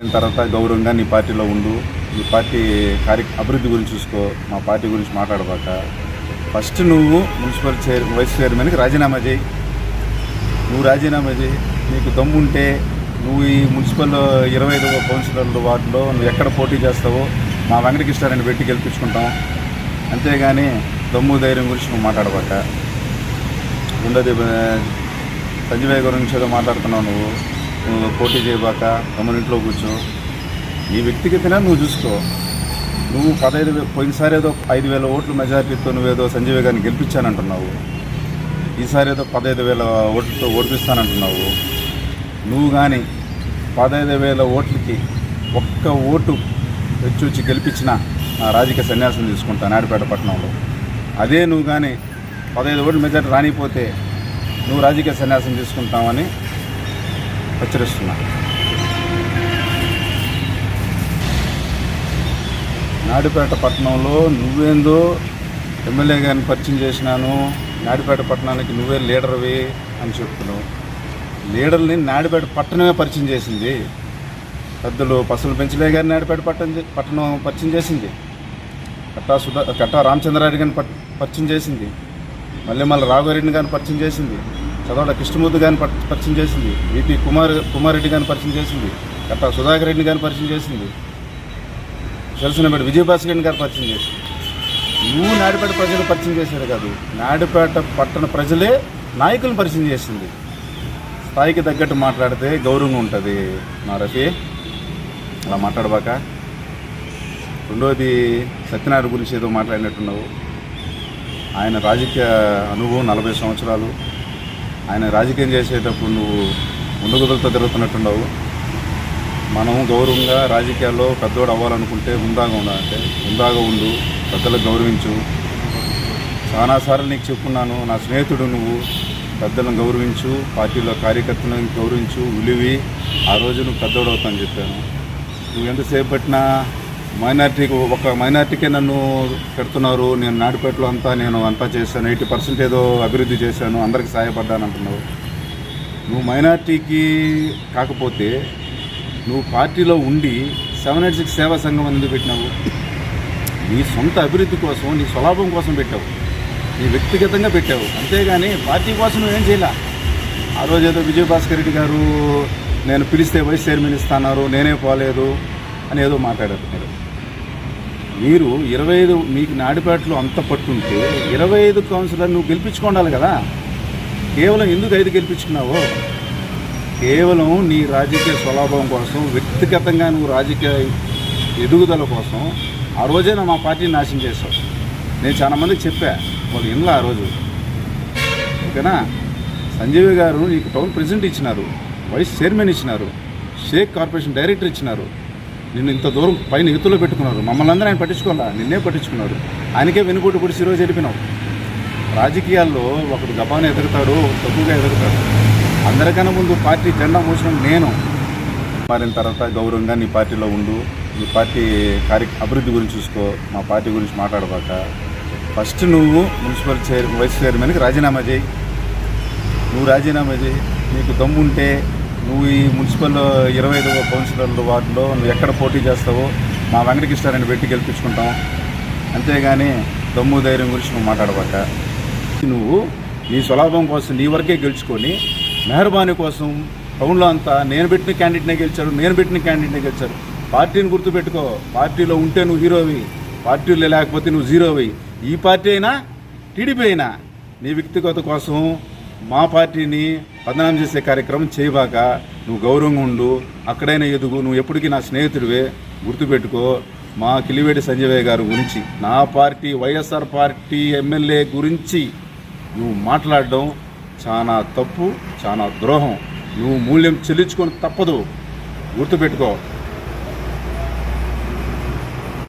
తర్వాత గౌరవంగా నీ పార్టీలో ఉండు నీ పార్టీ కార్య అభివృద్ధి గురించి చూసుకో మా పార్టీ గురించి మాట్లాడబాక ఫస్ట్ నువ్వు మున్సిపల్ చైర్ వైస్ చైర్మన్కి రాజీనామా చేయి నువ్వు రాజీనామా చేయి నీకు దమ్ముంటే నువ్వు ఈ మున్సిపల్ ఇరవై ఐదవ కౌన్సిలర్ల వార్డులో నువ్వు ఎక్కడ పోటీ చేస్తావో మా వెంకటకృష్ణారాయణ పెట్టి గెలిపించుకుంటాం అంతేగాని దమ్ము ధైర్యం గురించి నువ్వు మాట్లాడబాక ఉండదు సంజయ్ గురించి ఏదో మాట్లాడుతున్నావు నువ్వు పోటీ చేయబాక గమని కూర్చో. నీ వ్యక్తిగతనే నువ్వు చూసుకో. నువ్వు పదహైదు పోయినసారి ఏదో ఐదు వేల ఓట్లు మెజారిటీతో నువ్వేదో సంజీవయ్య గారిని గెలిపించానంటున్నావు. ఈసారి ఏదో పదహైదు వేల ఓట్లతో ఓడిపిస్తానంటున్నావు. నువ్వు కానీ పదహైదు వేల ఓట్లకి ఒక్క ఓటు వచ్చి గెలిపించిన నా రాజకీయ సన్యాసం తీసుకుంటా నాడిపేట పట్టణంలో. అదే నువ్వు కానీ పదహైదు ఓట్లు మెజార్టీ రానిపోతే నువ్వు రాజకీయ సన్యాసం తీసుకుంటావని హెచ్చరిస్తున్నా నాడిపేట పట్టణంలో నువ్వేందో ఎమ్మెల్యే గారిని పరిచయం చేసినాను నాడిపేట పట్టణానికి నువ్వే లీడర్వి అని చెప్తున్నావు. లీడర్ని నాడిపేట పట్టణమే పరిచయం చేసింది. పెద్దలు పసులు పెంచలే గారిని నాడిపేట పట్టణం పట్టణం పరిచయం చేసింది. కట్టా సుధా కట్టా రామచంద్రారెడ్డి గారిని పట్- పరిచయం చేసింది. మళ్ళీ మళ్ళీ రాఘవరెడ్డి గారిని పరిచయం చేసింది. చదవడ. కృష్ణమూర్తి గారిని పరిచయం చేసింది. విపి కుమార్ కుమారెడ్డి గారిని పరిచయం చేసింది. కట్టా సుధాకర్ రెడ్డి గారిని పరిచయం చేసింది. తెలిసినపేట విజయభాస్కర్ రెడ్డి గారు పరిచయం చేసింది. నువ్వు నాడిపేట ప్రజలు పరిచయం చేశారు కాదు. నాడిపేట పట్టణ ప్రజలే నాయకులను పరిచయం చేసింది. స్థాయికి తగ్గట్టు మాట్లాడితే గౌరవంగా ఉంటుంది. నా రఫీ అలా మాట్లాడబాక. రెండోది సత్యనారాయణ గురించి ఏదో మాట్లాడినట్టున్నావు. ఆయన రాజకీయ అనుభవం నలభై సంవత్సరాలు. ఆయన రాజకీయం చేసేటప్పుడు నువ్వు ముందుగుదలతో తిరుగుతున్నట్టున్నావు. మనం గౌరవంగా రాజకీయాల్లో పెద్దోడు అవ్వాలనుకుంటే ఉందాగా ఉండాలంటే ఉందాగా ఉండు పెద్దలకు గౌరవించు. చాలాసార్లు నీకు చెప్పున్నాను నా స్నేహితుడు నువ్వు పెద్దలను గౌరవించు పార్టీలో కార్యకర్తలను గౌరవించు ఉలివి ఆ రోజు నువ్వు పెద్దోడవుతాను చెప్పాను. నువ్వు ఎంతసేపు పట్టినా మైనార్టీకి ఒక మైనార్టీకే నన్ను పెడుతున్నారు నేను నాడిపేటలో అంతా నేను అంతా చేశాను ఎయిటీ పర్సెంట్ ఏదో అభివృద్ధి చేశాను అందరికి సహాయపడ్డాను అంటున్నావు నువ్వు మైనార్టీకి కాకపోతే నువ్వు పార్టీలో ఉండి సెవెన్ ఎయిట్ సిక్స్ సేవా సంఘం ఎందుకు పెట్టినావు. నీ సొంత అభివృద్ధి కోసం నీ స్వలాభం కోసం పెట్టావు. నీ వ్యక్తిగతంగా పెట్టావు. అంతేగాని పార్టీ కోసం నువ్వేం చేయలే? ఆ రోజు ఏదో విజయభాస్కర్ రెడ్డి గారు నేను పిలిస్తే వైస్ చైర్మన్ ఇస్తాన్నారు నేనే పోలేదు అని ఏదో మాట్లాడారు మీరు మీరు ఇరవై ఐదు మీకు నాడిపేటలో అంత పట్టుంటే ఇరవై ఐదు కౌన్సిలర్ నువ్వు గెలిపించుకోండాలి కదా. కేవలం ఎందుకు ఐదు గెలిపించుకున్నావో? కేవలం నీ రాజకీయ స్వలాభం కోసం వ్యక్తిగతంగా నువ్వు రాజకీయ ఎదుగుదల కోసం ఆ రోజే నా మా పార్టీని నాశనం చేశావు. నేను చాలామందికి చెప్పా వాళ్ళు ఇంట్లో ఆ రోజు. ఓకేనా? సంజీవ్ గారు నీకు టౌన్ ప్రెసిడెంట్ ఇచ్చినారు వైస్ చైర్మన్ ఇచ్చినారు షేక్ కార్పొరేషన్ డైరెక్టర్ ఇచ్చినారు. నిన్ను ఇంత దూరం పైన ఎత్తులో పెట్టుకున్నారు. మమ్మల్ని అందరూ ఆయన పట్టించుకోవాలా? నిన్నే పట్టించుకున్నారు. ఆయనకే వెనుకోటి పొడిచి ఈరోజు జరిపినావు. రాజకీయాల్లో ఒకడు గబాన ఎదుగుతాడు తక్కువగా ఎదుగుతాడు అందరికన్నా ముందు పార్టీ జెండా మోసిన నేను. మారిన తర్వాత గౌరవంగా నీ పార్టీలో ఉండు. నీ పార్టీ కార్య అభివృద్ధి గురించి చూసుకో. మా పార్టీ గురించి మాట్లాడబాక. ఫస్ట్ నువ్వు మున్సిపల్ చైర్ వైస్ చైర్మన్కి రాజీనామా చేయి. నువ్వు రాజీనామా చేయి. నీకు దమ్ముంటే నువ్వు ఈ మున్సిపల్ ఇరవై ఐదు కౌన్సిలర్ల వార్డులో నువ్వు ఎక్కడ పోటీ చేస్తావో మా వెంకటకృష్ణారాయణ పెట్టి గెలిపించుకుంటాం. అంతేగాని దమ్ము ధైర్యం గురించి నువ్వు మాట్లాడబట్ట నువ్వు నీ స్వలాభం కోసం నీ వరకే గెలుచుకొని మెహర్బానీ కోసం టౌన్లో అంతా నేను పెట్టిన క్యాండిడేట్నే గెలిచాడు నేను పెట్టిన క్యాండిడేట్నే గెలిచాడు పార్టీని గుర్తుపెట్టుకో పార్టీలో ఉంటే నువ్వు హీరోవి పార్టీలో లేకపోతే నువ్వు జీరోవి ఈ పార్టీ అయినా టీడీపీ అయినా నీ వ్యక్తిగత కోసం మా పార్టీని బదనాం చేసే కార్యక్రమం చేయబాక నువ్వు గౌరవంగా ఉండు అక్కడైనా ఎదుగు నువ్వు ఎప్పటికీ నా స్నేహితుడివే గుర్తుపెట్టుకో. మా కిలివేటి సంజయ్ గారి గురించి నా పార్టీ వైఎస్ఆర్ పార్టీ ఎమ్మెల్యే గురించి నువ్వు మాట్లాడడం చాలా తప్పు చాలా ద్రోహం. నువ్వు మూల్యం చెల్లించుకొని తప్పదు. గుర్తుపెట్టుకో.